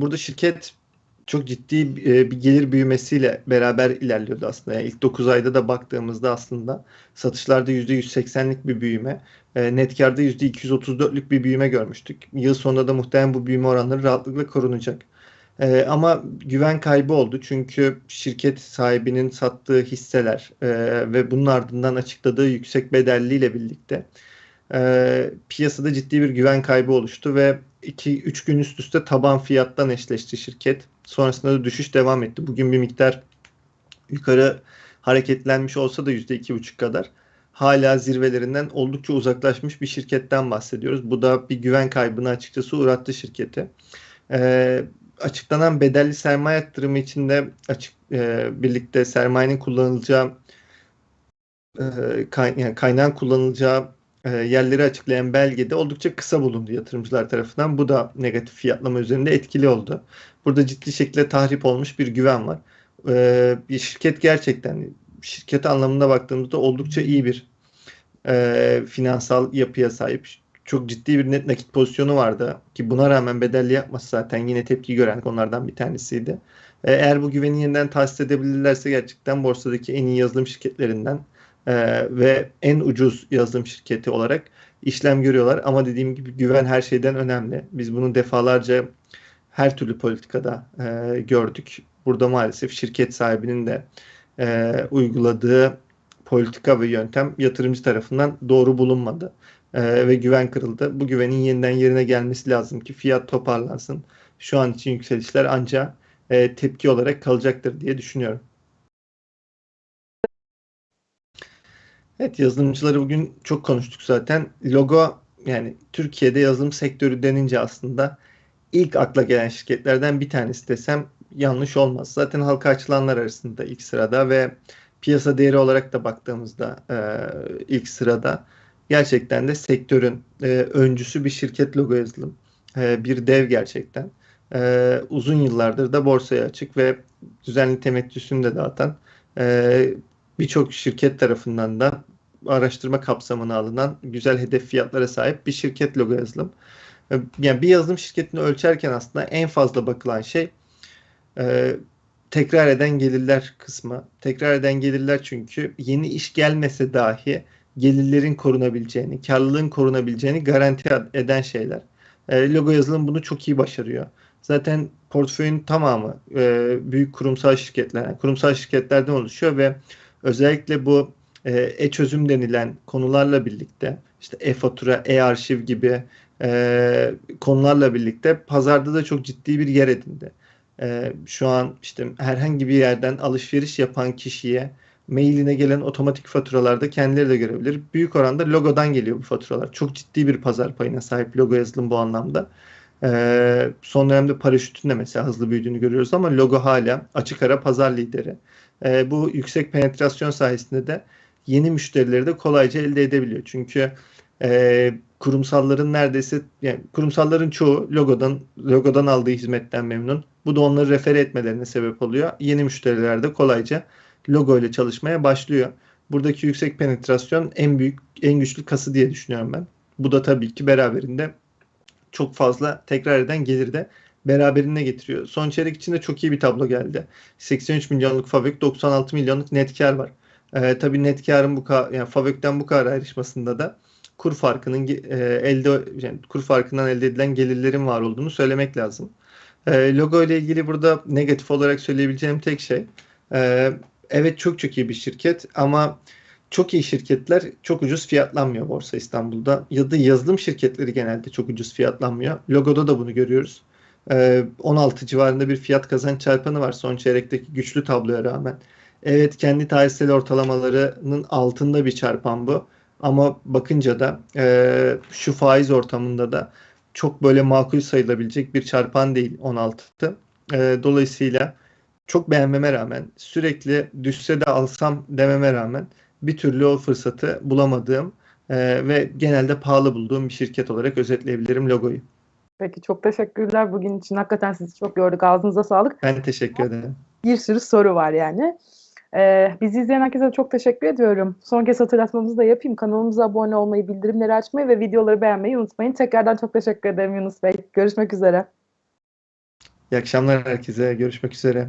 burada şirket çok ciddi e, bir gelir büyümesiyle beraber ilerliyordu aslında. Yani ilk 9 ayda da baktığımızda aslında satışlarda %180'lik bir büyüme, e, net karda %234'lük bir büyüme görmüştük. Yıl sonunda da muhtemelen bu büyüme oranları rahatlıkla korunacak. E, ama güven kaybı oldu çünkü şirket sahibinin sattığı hisseler ve bunun ardından açıkladığı yüksek bedelliyle birlikte piyasada ciddi bir güven kaybı oluştu ve 2-3 gün üst üste taban fiyattan eşleşti şirket. Sonrasında da düşüş devam etti. Bugün bir miktar yukarı hareketlenmiş olsa da %2,5 kadar hala zirvelerinden oldukça uzaklaşmış bir şirketten bahsediyoruz. Bu da bir güven kaybını açıkçası uğrattı şirketi. Ee, açıklanan bedelli sermaye yatırımı içinde açık e, birlikte sermayenin kullanılacağı e, kay, yani kaynağın kullanılacağı yerleri açıklayan belgede oldukça kısa bulundu yatırımcılar tarafından. Bu da negatif fiyatlama üzerinde etkili oldu. Burada ciddi şekilde tahrip olmuş bir güven var. E, bir şirket gerçekten şirket anlamında baktığımızda oldukça iyi bir e, finansal yapıya sahip. Çok ciddi bir net nakit pozisyonu vardı ki buna rağmen bedelli yapması zaten yine tepki gören konulardan bir tanesiydi. Eğer bu güveni yeniden tahsis edebilirlerse gerçekten borsadaki en iyi yazılım şirketlerinden e, ve en ucuz yazılım şirketi olarak işlem görüyorlar. Ama dediğim gibi güven her şeyden önemli. Biz bunu defalarca her türlü politikada e, gördük. Burada maalesef şirket sahibinin de e, uyguladığı politika ve yöntem yatırımcı tarafından doğru bulunmadı e, ve güven kırıldı. Bu güvenin yeniden yerine gelmesi lazım ki fiyat toparlansın. Şu an için yükselişler ancak e, tepki olarak kalacaktır diye düşünüyorum. Evet yazılımcıları bugün çok konuştuk zaten. Logo yani Türkiye'de yazılım sektörü denince aslında ilk akla gelen şirketlerden bir tanesi desem yanlış olmaz. Zaten halka açılanlar arasında ilk sırada ve piyasa değeri olarak da baktığımızda e, ilk sırada gerçekten de sektörün e, öncüsü bir şirket logo yazılım. E, bir dev gerçekten. E, uzun yıllardır da borsaya açık ve düzenli temettüsünü de dağıtan e, birçok şirket tarafından da araştırma kapsamına alınan güzel hedef fiyatlara sahip bir şirket logo yazılım. Ee, yani bir yazılım şirketini ölçerken aslında en fazla bakılan şey e, tekrar eden gelirler kısmı. Tekrar eden gelirler çünkü yeni iş gelmese dahi gelirlerin korunabileceğini, karlılığın korunabileceğini garanti eden şeyler. E, logo yazılım bunu çok iyi başarıyor. Zaten portföyün tamamı e, büyük kurumsal şirketler, yani kurumsal şirketlerden oluşuyor ve özellikle bu e, e-çözüm denilen konularla birlikte işte e-fatura, e-arşiv gibi e, konularla birlikte pazarda da çok ciddi bir yer edindi. E, şu an işte herhangi bir yerden alışveriş yapan kişiye mailine gelen otomatik faturalarda kendileri de görebilir. Büyük oranda logodan geliyor bu faturalar. Çok ciddi bir pazar payına sahip logo yazılım bu anlamda. Ee, son dönemde paraşütün de mesela hızlı büyüdüğünü görüyoruz ama logo hala açık ara pazar lideri. Ee, bu yüksek penetrasyon sayesinde de yeni müşterileri de kolayca elde edebiliyor. Çünkü e, kurumsalların neredeyse yani kurumsalların çoğu logodan logodan aldığı hizmetten memnun. Bu da onları refer etmelerine sebep oluyor. Yeni müşteriler de kolayca logo ile çalışmaya başlıyor. Buradaki yüksek penetrasyon en büyük, en güçlü kası diye düşünüyorum ben. Bu da tabii ki beraberinde çok fazla tekrar eden gelir de beraberinde getiriyor. Son çeyrek içinde çok iyi bir tablo geldi. 83 milyonluk fabrik, 96 milyonluk net kar var. Ee, tabii net karın bu yani Favök'ten bu kadar ayrışmasında da kur farkının e, elde yani kur farkından elde edilen gelirlerin var olduğunu söylemek lazım. E, logo ile ilgili burada negatif olarak söyleyebileceğim tek şey e, evet çok çok iyi bir şirket ama çok iyi şirketler çok ucuz fiyatlanmıyor Borsa İstanbul'da. Ya da yazılım şirketleri genelde çok ucuz fiyatlanmıyor. Logoda da bunu görüyoruz. 16 civarında bir fiyat kazanç çarpanı var son çeyrekteki güçlü tabloya rağmen. Evet kendi tarihsel ortalamalarının altında bir çarpan bu. Ama bakınca da e, şu faiz ortamında da çok böyle makul sayılabilecek bir çarpan değil 16. E, dolayısıyla çok beğenmeme rağmen sürekli düşse de alsam dememe rağmen bir türlü o fırsatı bulamadığım e, ve genelde pahalı bulduğum bir şirket olarak özetleyebilirim logoyu. Peki çok teşekkürler bugün için. Hakikaten sizi çok gördük. Ağzınıza sağlık. Ben teşekkür ederim. Bir sürü soru var yani. Ee, bizi izleyen herkese çok teşekkür ediyorum. Son kez hatırlatmamızı da yapayım. Kanalımıza abone olmayı, bildirimleri açmayı ve videoları beğenmeyi unutmayın. Tekrardan çok teşekkür ederim Yunus Bey. Görüşmek üzere. İyi akşamlar herkese. Görüşmek üzere.